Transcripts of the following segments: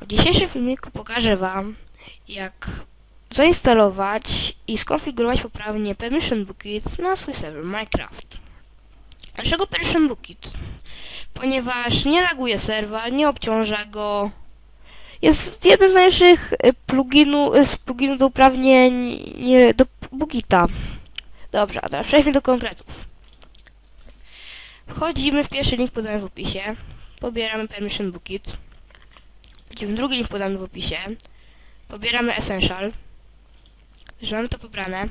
W dzisiejszym filmiku pokażę Wam, jak zainstalować i skonfigurować poprawnie Permission Bookit na swój serwer Minecraft. Dlaczego Permission Bookit? Ponieważ nie laguje serwa, nie obciąża go. Jest jednym z najlepszych y, pluginu, y, pluginów do uprawnień nie, do Bookita. Dobrze, a teraz przejdźmy do konkretów. Wchodzimy w pierwszy link podany w opisie. Pobieramy Permission Bookit. Wchodzimy w drugi link podany w opisie. Pobieramy Essential. Że mamy to pobrane.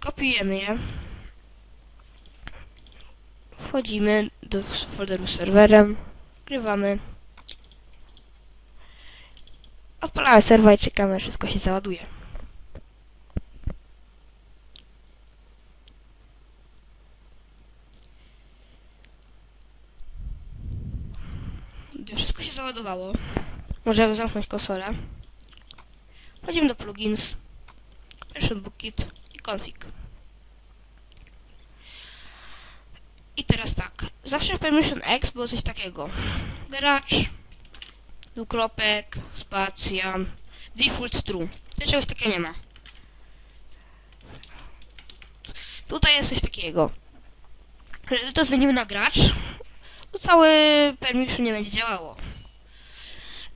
Kopiujemy je. Wchodzimy do folderu z serwerem. Wgrywamy. Odpalamy serwer i czekamy, wszystko się załaduje. Wszystko się załadowało, możemy zamknąć konsolę. Wchodzimy do plugins, Version Bookit i config. I teraz tak, zawsze Permission X było coś takiego. Gracz, dwukropek, spacja, default true. Tu czegoś takiego nie ma. Tutaj jest coś takiego. To zmienimy na gracz, to cały permission nie będzie działało.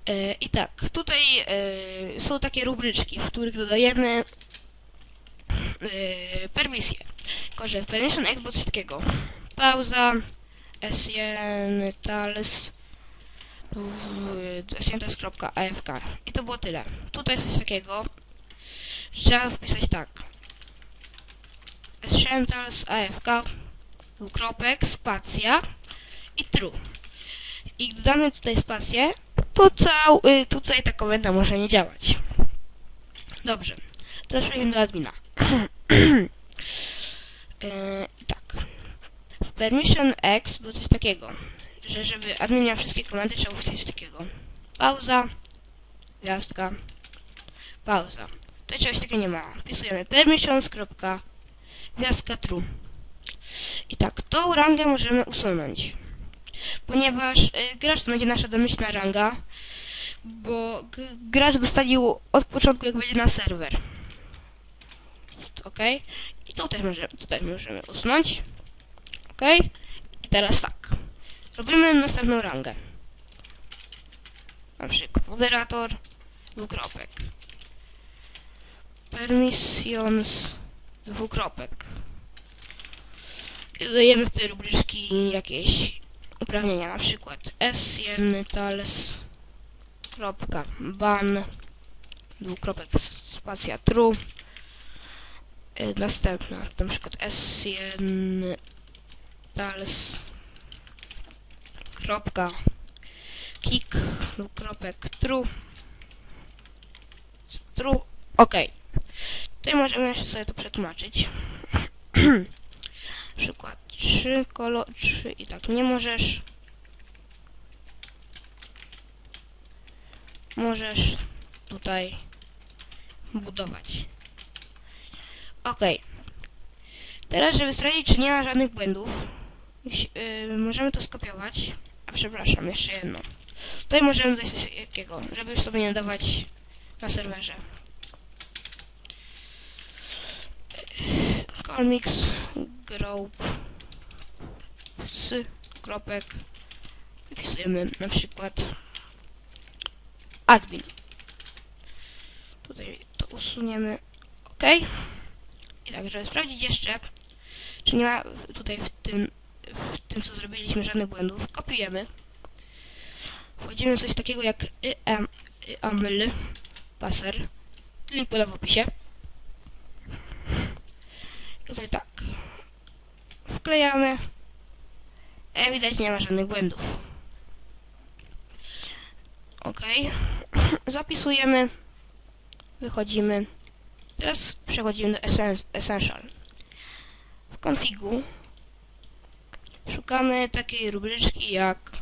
E, I tak, tutaj e, są takie rubryczki, w których dodajemy e, permisje. Tylko, że permission X było coś takiego. Pauza, sn, tals, sntals.afk. I to było tyle. Tutaj jest coś takiego, trzeba wpisać tak. sntals, afk, dwukropek, spacja, i true. I gdy damy tutaj spację, to cał, y, tutaj ta komenda może nie działać. Dobrze. Teraz przejdźmy do admina. e, tak. W permission X było coś takiego, że żeby admin miał wszystkie komendy, trzeba wpisać coś takiego. Pauza, gwiazdka, pauza. Tutaj czegoś takiego nie ma. Wpisujemy permissions, gwiazdka, true. I tak, tą rangę możemy usunąć ponieważ y, gracz to będzie nasza domyślna ranga, bo gracz dostanił od początku jak będzie na serwer. Ok? I tutaj możemy, tutaj możemy usunąć. Ok? I teraz tak. Robimy następną rangę. Na przykład moderator, dwukropek. Permissions, dwukropek. I dodajemy w tej rubryczki jakieś uprawnienia, na przykład tals kropka ban dwukropek spacja true yy, następna, na przykład tals kropka kick dwukropek true true, ok tutaj możemy jeszcze sobie to przetłumaczyć przykład 3, kolor 3 i tak nie możesz. Możesz tutaj budować. Ok. Teraz, żeby sprawdzić, czy nie ma żadnych błędów, yy, możemy to skopiować. A przepraszam, jeszcze jedno. Tutaj możemy coś jakiego, żeby już sobie nie dawać na serwerze. Colmix Group z kropek wypisujemy na przykład admin. Tutaj to usuniemy OK. I tak, żeby sprawdzić jeszcze, czy nie ma tutaj w tym, w tym co zrobiliśmy żadnych błędów, kopiujemy. Wchodzimy w coś takiego jak IAML passer. Link podam w opisie. Tutaj tak. Wklejamy. E, widać nie ma żadnych błędów. Ok. Zapisujemy. Wychodzimy. Teraz przechodzimy do Essential. W konfigu szukamy takiej rubryczki jak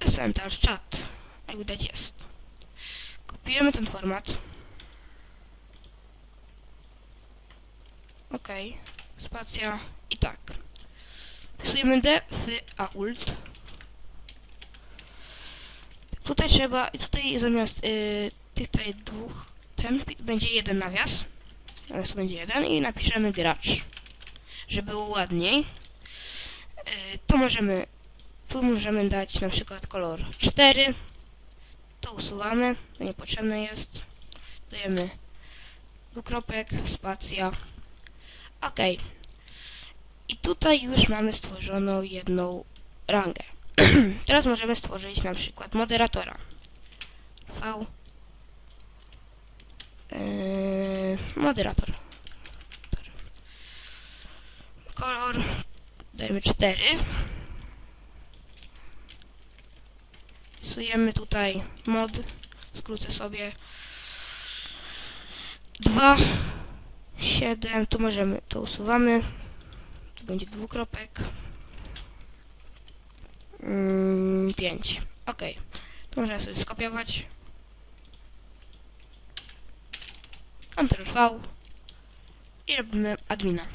Essential Chat. Jak widać jest. Kopiujemy ten format. Ok. Spacja i tak. Wpisujemy D, F, A, ult. tutaj trzeba, i tutaj zamiast y, tych tutaj dwóch, ten będzie jeden nawias. Nawias będzie jeden i napiszemy gracz. Żeby było ładniej. Y, to możemy, tu możemy dać na przykład kolor 4. To usuwamy, to niepotrzebne jest. Dajemy dwukropek, spacja. Ok. I tutaj już mamy stworzoną jedną rangę. Teraz możemy stworzyć na przykład moderatora. V. Yy, moderator. Kolor. Dajemy 4. Wpisujemy tutaj mod. Skrócę sobie 2 7. Tu możemy, to usuwamy. Tu będzie dwukropek. 5. Ok. To możemy sobie skopiować. Ctrl V. I robimy admina.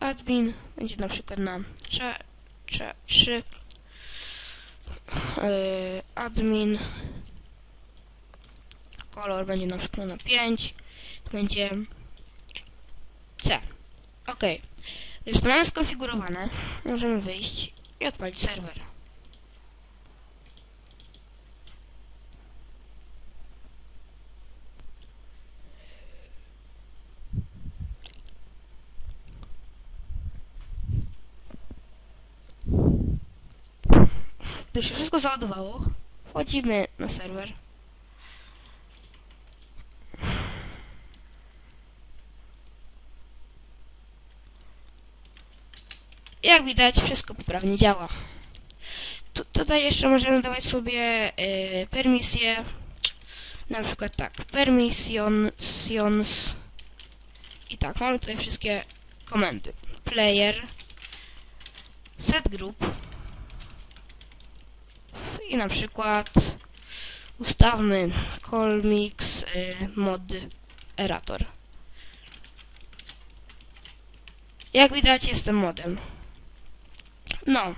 Admin będzie na przykład na 3. 3. Yy, admin. Kolor będzie na przykład na 5. To będzie C. Ok. Już to mamy skonfigurowane. Możemy wyjść i odpalić serwer. Gdy się wszystko załadowało, wchodzimy na serwer. Jak widać, wszystko poprawnie działa. Tu, tutaj jeszcze możemy dawać sobie y, permisje. Na przykład tak, permissions. I tak, mamy tutaj wszystkie komendy. Player, set group i na przykład ustawmy colmix y, moderator. Jak widać jestem modem. No.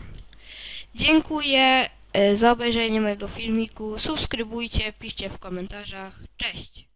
Dziękuję e, za obejrzenie mojego filmiku. Subskrybujcie, piszcie w komentarzach. Cześć!